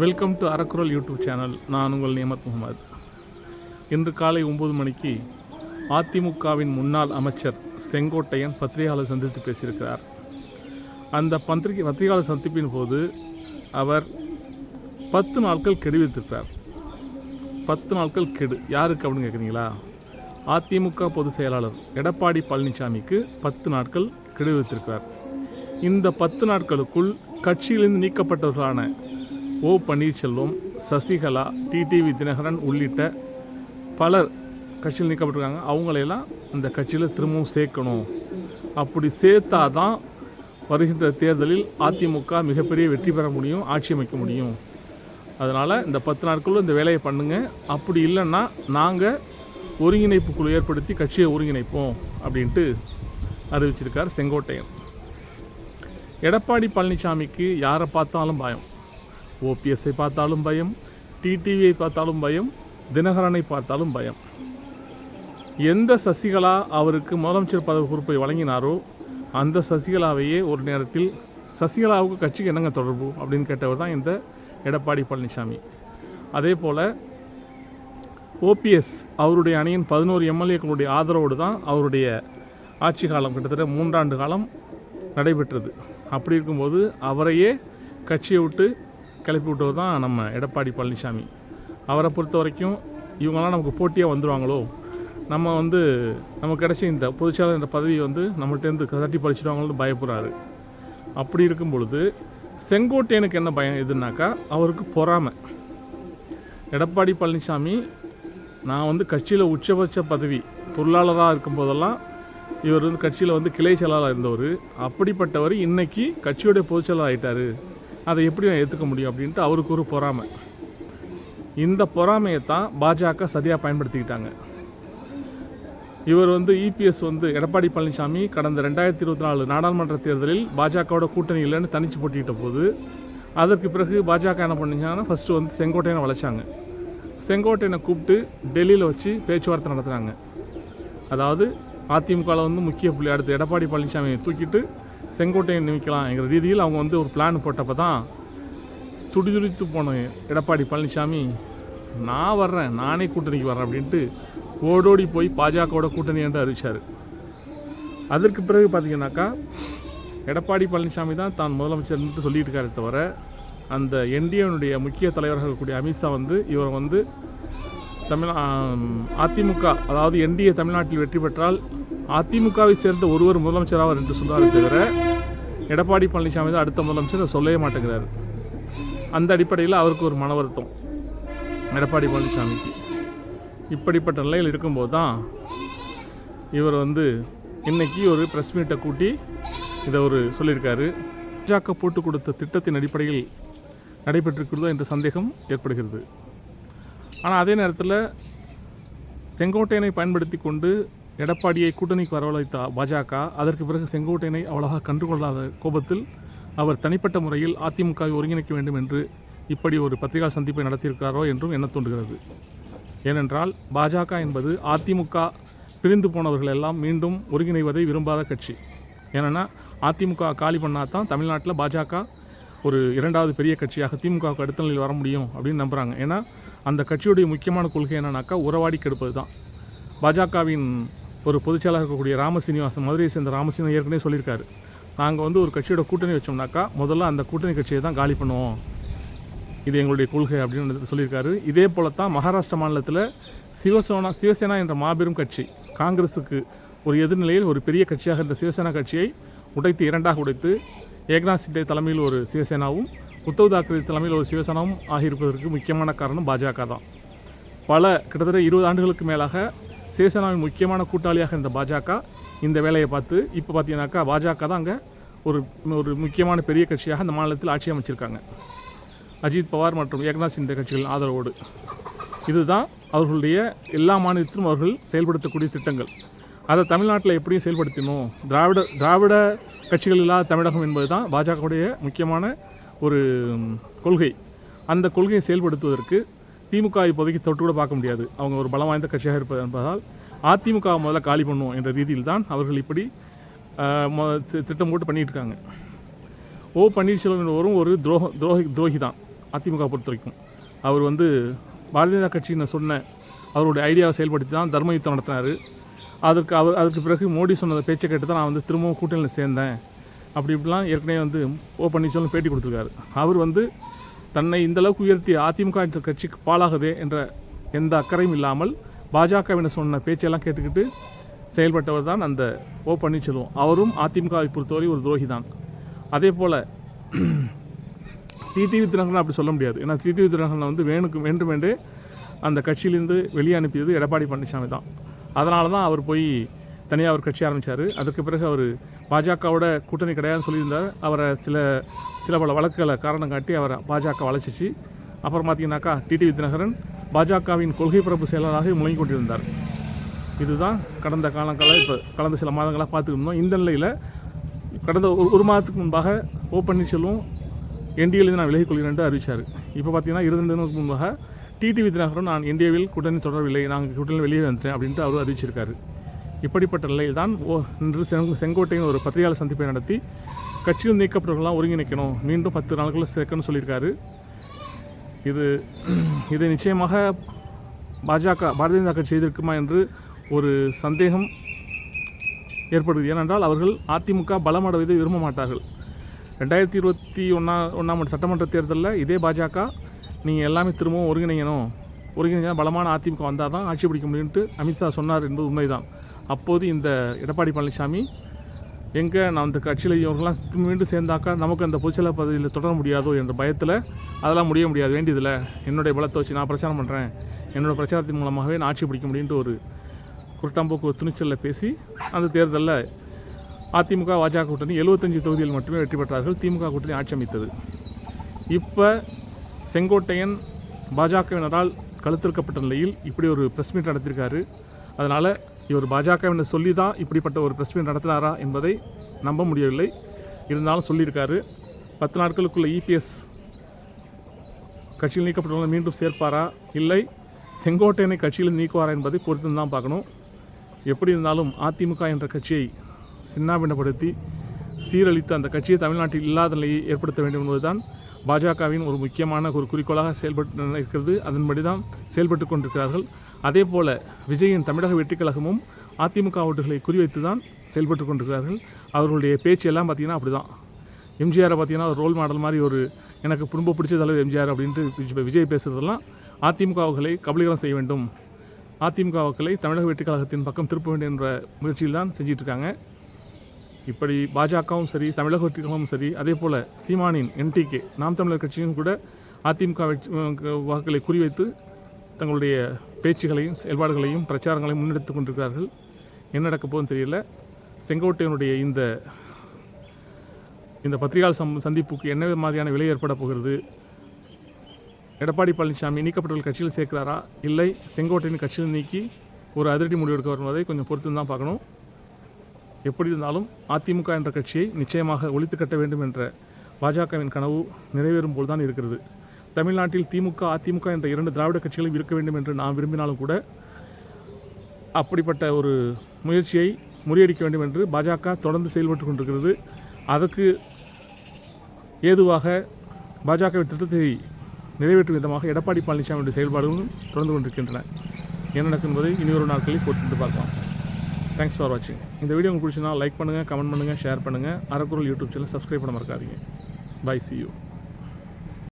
Welcome to Arakkural YouTube channel நான் உங்கள் நியமத் முகமது இன்று காலை ஒம்பது மணிக்கு அதிமுகவின் முன்னாள் அமைச்சர் செங்கோட்டையன் பத்திரிகையாளர் சந்தித்து பேசியிருக்கிறார். அந்த பத்திரிகை பத்திரிகையாளர் சந்திப்பின் போது அவர் பத்து நாட்கள் கெடுவித்திருக்கிறார் பத்து நாட்கள் கெடு. யாருக்கு அப்படின்னு கேட்குறீங்களா? அதிமுக பொதுச் செயலாளர் எடப்பாடி பழனிசாமிக்கு பத்து நாட்கள் கெடுவித்திருக்கிறார் இந்த பத்து நாட்களுக்குள் கட்சியிலிருந்து நீக்கப்பட்டவர்களான ஓ பன்னீர்செல்வம் சசிகலா டிடிவி தினகரன் உள்ளிட்ட பலர் கட்சியில் நீக்கப்பட்டிருக்காங்க. அவங்களையெல்லாம் அந்த கட்சியில் திரும்பவும் சேர்க்கணும். அப்படி சேர்த்தா தான் வருகின்ற தேர்தலில் அதிமுக மிகப்பெரிய வெற்றி பெற முடியும் ஆட்சி அமைக்க முடியும். அதனால் இந்த பத்து நாட்களும் இந்த வேலையை பண்ணுங்கள் அப்படி இல்லைன்னா நாங்கள் ஒருங்கிணைப்பு குழு ஏற்படுத்தி கட்சியை ஒருங்கிணைப்போம் அப்படின்ட்டு அறிவிச்சிருக்கார் செங்கோட்டையன். எடப்பாடி பழனிசாமிக்கு யாரை பார்த்தாலும் பயம். ஓபிஎஸ்ஐ பார்த்தாலும் பயம் டிடிவியை பார்த்தாலும் பயம் தினகரனை பார்த்தாலும் பயம். எந்த சசிகலா அவருக்கு முதலமைச்சர் பதவி பொறுப்பை வழங்கினாரோ அந்த சசிகலாவையே ஒரு நேரத்தில் சசிகலாவுக்கு கட்சிக்கு என்னங்க தொடர்பு அப்படின்னு கேட்டவர் தான் இந்த எடப்பாடி பழனிசாமி. அதே போல் ஓபிஎஸ் அவருடைய அணியின் பதினோரு எம்எல்ஏக்களுடைய ஆதரவோடு தான் அவருடைய ஆட்சி காலம் கிட்டத்தட்ட மூன்றாண்டு காலம் நடைபெற்றது. அப்படி இருக்கும்போது அவரையே கட்சியை விட்டு கிளப்பி விட்டவர் தான் நம்ம எடப்பாடி பழனிசாமி. அவரை பொறுத்த வரைக்கும் இவங்கெல்லாம் நமக்கு போட்டியாக வந்துடுவாங்களோ நம்ம வந்து நமக்கு கிடைச்ச இந்த பொதுச்செயலாளர் என்ற பதவி வந்து நம்மள்டேருந்து தட்டி பழிச்சிடுவாங்களோன்னு பயப்படுறாரு அப்படி இருக்கும் பொழுது செங்கோட்டையனுக்கு என்ன பயம் எதுனாக்கா அவருக்கு பொறாமை. எடப்பாடி பழனிசாமி நான் வந்து கட்சியில் உச்சபட்ச பதவி பொருளாளராக இருக்கும்போதெல்லாம் இவர் வந்து கட்சியில் வந்து கிளை செயலாளராக இருந்தவர். அப்படிப்பட்டவர் இன்றைக்கி கட்சியுடைய பொதுச்செயலாளர் ஆகிட்டார் அதை எப்படி நான் ஏற்றுக்க முடியும் அப்படின்ட்டு அவருக்கு ஒரு பொறாமை. இந்த பொறாமையை தான் பாஜக சரியாக பயன்படுத்திக்கிட்டாங்க. இவர் வந்து இபிஎஸ் வந்து எடப்பாடி பழனிசாமி கடந்த ரெண்டாயிரத்தி இருபத்தி நாலு நாடாளுமன்ற தேர்தலில் பாஜகவோட கூட்டணி இல்லைன்னு தனிச்சு போட்டிக்கிட்ட போது அதற்கு பிறகு பாஜக என்ன பண்ணிச்சாங்கன்னா ஃபஸ்ட்டு வந்து செங்கோட்டையனை வளைச்சாங்க. செங்கோட்டையனை கூப்பிட்டு டெல்லியில் வச்சு பேச்சுவார்த்தை நடத்துகிறாங்க அதாவது அதிமுகவில் வந்து முக்கிய புள்ளி அடுத்து எடப்பாடி பழனிசாமியை தூக்கிட்டு செங்கோட்டையை நியமிக்கலாம்ங்கிற ரீதியில் அவங்க வந்து ஒரு பிளான் போட்டப்போ தான் துடிதுடித்து போன எடப்பாடி பழனிசாமி நான் வர்றேன் நானே கூட்டணிக்கு வர்றேன் அப்படின்ட்டு ஓடோடி போய் பாஜகவோட கூட்டணி என்று அறிவிச்சார். அதற்கு பிறகு பார்த்தீங்கன்னாக்கா எடப்பாடி பழனிசாமி தான் தான் முதலமைச்சர்ன்ட்டு சொல்லிட்டு இருக்காரே தவிர அந்த என்டிஏனுடைய முக்கிய தலைவராக இருக்கக்கூடிய அமித்ஷா வந்து இவரை வந்து தமிழ் அதிமுக அதாவது என்டிஏ தமிழ்நாட்டில் வெற்றி பெற்றால் அதிமுகவை சேர்ந்த ஒருவர் முதலமைச்சராவார் என்று சொல்றாரே தவிர எடப்பாடி பழனிசாமி தான் அடுத்த முதலமைச்சர் சொல்லவே மாட்டேங்கிறார். அந்த அடிப்படையில் அவருக்கு ஒரு மன வருத்தம் எடப்பாடி பழனிசாமிக்கு. இப்படிப்பட்ட நிலையில் இருக்கும்போது தான் இவர் வந்து இன்னைக்கு ஒரு ப்ரெஸ் மீட்டை கூட்டி இதை ஒரு சொல்லியிருக்காரு. பாஜக போட்டு கொடுத்த திட்டத்தின் அடிப்படையில் நடைபெற்றிருக்கிறதோ என்ற சந்தேகம் ஏற்படுகிறது. ஆனால் அதே நேரத்தில் செங்கோட்டையனை பயன்படுத்தி கொண்டு எடப்பாடியை கூட்டணிக்கு வரவழைத்த பாஜக அதற்கு பிறகு செங்கோட்டையனை அவ்வளவாக கண்டுகொள்ளாத கோபத்தில் அவர் தனிப்பட்ட முறையில் அதிமுகவை ஒருங்கிணைக்க வேண்டும் என்று இப்படி ஒரு பத்திரிகா சந்திப்பை நடத்தியிருக்காரோ என்றும் எண்ண தோன்றுகிறது. ஏனென்றால் பாஜக என்பது அதிமுக பிரிந்து போனவர்கள் எல்லாம் மீண்டும் ஒருங்கிணைவதை விரும்பாத கட்சி. ஏன்னா அதிமுக காலி பண்ணால் தான் தமிழ்நாட்டில் பாஜக ஒரு இரண்டாவது பெரிய கட்சியாக திமுகவுக்கு அடுத்த நிலையில் வர முடியும் அப்படின்னு நம்புகிறாங்க ஏன்னா அந்த கட்சியுடைய முக்கியமான கொள்கை என்னன்னாக்கா உறவாடி கெடுப்பது தான் பாஜகவின் ஒரு பொதுச்செயலாளர் இருக்கக்கூடிய ராமசீனிவாசன் மதுரையை சேர்ந்த ராமசீனிவாசன் ஏற்கனவே சொல்லியிருக்காரு. நாங்கள் வந்து ஒரு கட்சியோட கூட்டணி வச்சோம்னாக்கா முதல்ல அந்த கூட்டணி கட்சியை தான் காலி பண்ணுவோம். இது எங்களுடைய கொள்கை அப்படின்னு சொல்லியிருக்காரு. இதே போல தான் மகாராஷ்டிர மாநிலத்தில் சிவசேனா சிவசேனா என்ற மாபெரும் கட்சி காங்கிரஸுக்கு ஒரு எதிர்நிலையில் ஒரு பெரிய கட்சியாக இந்த சிவசேனா கட்சியை உடைத்து இரண்டாக உடைத்து ஏக்நாத் சிண்டே தலைமையில் ஒரு சிவசேனாவும் உத்தவ் தாக்கரே தலைமையில் ஒரு சிவசேனாவும் ஆகியிருப்பதற்கு முக்கியமான காரணம் பாஜக தான். பல கிட்டத்தட்ட இருபது ஆண்டுகளுக்கு மேலாக சிவசேனாவின் முக்கியமான கூட்டாளியாக இருந்த பாஜக இந்த வேலையை பார்த்து இப்போ பார்த்தீங்கன்னாக்கா பாஜக தான் அங்கே ஒரு ஒரு முக்கியமான பெரிய கட்சியாக அந்த மாநிலத்தில் ஆட்சி அமைச்சிருக்காங்க. அஜித் பவார் மற்றும் ஏக்நாத் சிண்டே கட்சிகளின் ஆதரவோடு. இதுதான் அவர்களுடைய எல்லா மாநிலத்திலும் அவர்கள் செயல்படுத்தக்கூடிய திட்டங்கள். அதை தமிழ்நாட்டில் எப்படியும் செயல்படுத்தணும் திராவிட திராவிட கட்சிகள் இல்லாத தமிழகம் என்பது தான் பாஜகவுடைய முக்கியமான ஒரு கொள்கை. அந்த கொள்கையை செயல்படுத்துவதற்கு திமுக இப்போதைக்கு தொட்டு கூட பார்க்க முடியாது. அவங்க ஒரு பலம் வாய்ந்த கட்சியாக இருப்பது என்பதால் அதிமுக முதல்ல காலி பண்ணுவோம் என்ற ரீதியில் தான் அவர்கள் இப்படி திட்டம் போட்டு பண்ணிட்டு இருக்காங்க ஓ பன்னீர்செல்வம் என்பவரும் ஒரு துரோக துரோகி துரோகி தான் அதிமுக பொறுத்த வரைக்கும் அவர் வந்து பாரதிய ஜனதா கட்சின்னு சொன்ன அவருடைய ஐடியாவை செயல்படுத்தி தான் தர்ம யுத்தம் நடத்தினார். அதற்கு அவர் அதுக்கு பிறகு மோடி சொன்னதை பேச்சை கேட்டு தான் நான் வந்து திரும்பவும் கூட்டணியில் சேர்ந்தேன். அப்படி இப்படிலாம் ஏற்கனவே வந்து ஓ பன்னீர்செல்வம் பேட்டி கொடுத்துருக்காரு. அவர் வந்து தன்னை இந்தளவுக்கு உயர்த்திய உயர்த்தி அதிமுக என்ற கட்சிக்கு பாழாகுதே என்ற எந்த அக்கறையும் இல்லாமல் பாஜகவினர் சொன்ன பேச்செல்லாம் கேட்டுக்கிட்டு செயல்பட்டவர் தான் அந்த ஓ பன்னீர்செல்வம். அவரும் அதிமுகவை பொறுத்தவரை ஒரு துரோகி தான். அதே போல் டிடிவி தினகரன் அப்படி சொல்ல முடியாது. ஏன்னா டிடிவி தினகரனை வந்து வேணுக்கு வேண்டுமென்றே அந்த கட்சியிலேருந்து வெளியே அனுப்பியது எடப்பாடி பழனிசாமி தான். அதனால தான் அவர் போய் தனியாக ஒரு கட்சி ஆரம்பித்தார் அதுக்கு பிறகு அவர் பாஜகவோட கூட்டணி கிடையாதுன்னு சொல்லியிருந்தார். அவரை சில சில பல வழக்குகளை காரணம் காட்டி அவரை பாஜக வளைச்சிச்சு. அப்புறம் பார்த்தீங்கன்னாக்கா டிடி வித்நகரன் பாஜகவின் கொள்கை பரப்பு செயலராக முழங்கி கொண்டிருந்தார். இதுதான் கடந்த காலங்களில் இப்போ கடந்த சில மாதங்களாக பார்த்துட்டு இந்த நிலையில் கடந்த ஒரு ஒரு மாதத்துக்கு முன்பாக ஓ பன்னீர்செல்வம் என்டிஏலேருந்து நான் விலகிக் கொள்கிறேன் என்று அறிவித்தார் இப்போ பார்த்தீங்கன்னா இரண்டு முன்பாக டிடிவி தினகரன் நான் இந்தியாவில் கூட்டணி தொடரவில்லை நாங்கள் கூட்டணியில் வெளியே வந்துட்டேன் அப்படின்ட்டு அவர் அறிவிச்சிருக்காரு. இப்படிப்பட்ட நிலையில் தான் ஓ இன்று செங் செங்கோட்டையின் ஒரு பத்திரிகையாளர் சந்திப்பை நடத்தி கட்சியில் நீக்கப்பட்டவர்களாக ஒருங்கிணைக்கணும். மீண்டும் பத்து நாட்களில் சேர்க்கணும்னு சொல்லியிருக்காரு. இது இதை நிச்சயமாக பாஜக பாரதிய ஜனதா கட்சி செய்திருக்குமா என்று ஒரு சந்தேகம் ஏற்படுது. ஏனென்றால் அவர்கள் அதிமுக பலமடைவதை விரும்ப மாட்டார்கள். ரெண்டாயிரத்தி இருபத்தி ஒன்றா ஒன்றாம் சட்டமன்ற தேர்தலில் இதே பாஜக நீங்கள் எல்லாமே திரும்பவும் ஒருங்கிணைக்கணும் ஒருங்கிணைஞ்சா பலமான அதிமுக வந்தால் தான் ஆட்சி பிடிக்க முடியும்ட்டு அமித்ஷா சொன்னார் என்பது உண்மைதான். அப்போது இந்த எடப்பாடி பழனிசாமி எங்கே நான் அந்த கட்சியில் இவங்கெல்லாம் மீண்டும் சேர்ந்தாக்கா நமக்கு அந்த பொதுச்செயலர் பதவியில் தொடர முடியாதோ என்ற பயத்தில் அதெல்லாம் முடிய முடியாது வேண்டியதில்லை. என்னுடைய பலத்தை வச்சு நான் பிரச்சாரம் பண்ணுறேன் என்னோட பிரச்சாரத்தின் மூலமாகவே நான் ஆட்சி பிடிக்க முடியும்ட்டு ஒரு குருட்டாம்போக்கு துணிச்சலில் பேசி அந்த தேர்தலில் அதிமுக பாஜக கூட்டணி எழுபத்தஞ்சு தொகுதியில் மட்டுமே வெற்றி பெற்றார்கள். திமுக கூட்டணி ஆட்சி அமைத்தது. இப்போ செங்கோட்டையன் பாஜகவினரால் கழுத்திருக்கப்பட்ட நிலையில் இப்படி ஒரு ப்ரெஸ் மீட் நடத்தியிருக்காரு அதனால் இவர் பாஜகவினர் சொல்லி தான் இப்படிப்பட்ட ஒரு ப்ரெஸ் மீட் நடத்தினாரா என்பதை நம்ப முடியவில்லை. இருந்தாலும் சொல்லியிருக்காரு பத்து நாட்களுக்குள்ள இபிஎஸ் கட்சியில் நீக்கப்பட்டுள்ள மீண்டும் சேர்ப்பாரா? இல்லை செங்கோட்டையனை கட்சியில் நீக்குவாரா என்பதை பொறுத்து தான் பார்க்கணும். எப்படி இருந்தாலும் அதிமுக என்ற கட்சியை சின்னாபின்னப்படுத்தி சீரழித்து அந்த கட்சியை தமிழ்நாட்டில் இல்லாத நிலையை ஏற்படுத்த வேண்டும் என்பதுதான் பாஜகவின் ஒரு முக்கியமான ஒரு குறிக்கோளாக செயல்பட்டு இருக்கிறது அதன்படி தான் செயல்பட்டு கொண்டிருக்கிறார்கள். அதே போல் விஜயின் தமிழக வெற்றிக் கழகமும் அதிமுக ஓட்டுகளை குறிவைத்து தான் செயல்பட்டு கொண்டிருக்கிறார்கள். அவர்களுடைய பேச்சு எல்லாம் பார்த்திங்கன்னா அப்படி தான் எம்ஜிஆரை பார்த்தீங்கன்னா ஒரு ரோல் மாடல் மாதிரி ஒரு எனக்கு ரொம்ப பிடிச்ச தலைவர் எம்ஜிஆர் அப்படின்ட்டு விஜய் பேசுகிறதெல்லாம் அதிமுகவுகளை கபலீகரம் செய்ய வேண்டும். அதிமுகவுக்களை தமிழக வெற்றி கழகத்தின் பக்கம் திருப்ப வேண்டும் என்ற முயற்சியில் தான் செஞ்சிட்ருக்காங்க. இப்படி பாஜகவும் சரி தமிழக வெற்றி கழகமும் சரி அதே போல் சீமானின் என்டிகே நாம் தமிழர் கட்சியும் கூட அதிமுக வெற்றி- வாக்குகளை குறிவைத்து தங்களுடைய பேச்சுகளையும் செயல்பாடுகளையும் பிரச்சாரங்களையும் முன்னெடுத்து கொண்டிருக்கிறார்கள். என்ன நடக்க போகுதுன்னு தெரியல. செங்கோட்டையனுடைய இந்த இந்த பத்திரிகையாளர் சம் சந்திப்புக்கு என்ன மாதிரியான விலை ஏற்பட போகிறது? எடப்பாடி பழனிசாமி நீக்கப்பட்டவர்கள் கட்சியில் சேர்க்கிறாரா? இல்லை. செங்கோட்டையின் கட்சியில் நீக்கி ஒரு அதிரடி முடிவு எடுக்க வருவதை கொஞ்சம் பொறுத்து தான் பார்க்கணும். எப்படி இருந்தாலும் அதிமுக என்ற கட்சியை நிச்சயமாக ஒழித்து கட்ட வேண்டும் என்ற பாஜகவின் கனவு நிறைவேறும் போல் தான் இருக்கிறது. தமிழ்நாட்டில் திமுக அதிமுக என்ற இரண்டு திராவிட கட்சிகளும் இருக்க வேண்டும் என்று நான் விரும்பினாலும் கூட அப்படிப்பட்ட ஒரு முயற்சியை முறியடிக்க வேண்டும் என்று பாஜக தொடர்ந்து செயல்பட்டு கொண்டிருக்கிறது. அதற்கு ஏதுவாக பாஜகவின் திட்டத்தை நிறைவேற்றும் விதமாக எடப்பாடி பழனிசாமியுடைய செயல்பாடுகளும் தொடர்ந்து கொண்டிருக்கின்றன. என்ன நடக்கும் என்பதை இனி ஒரு நாட்களில் பொறுத்து பார்க்கலாம். தேங்க்ஸ் ஃபார் வாட்சிங் இந்த வீடியோ உங்களுக்கு பிடிச்சினா லைக் பண்ணுங்கள் கமெண்ட் பண்ணுங்கள் ஷேர் பண்ணுங்கள் அறக்குறள் யூடியூப் சேனல் சப்ஸ்கிரைப் பண்ண மறக்காதீங்க. By C you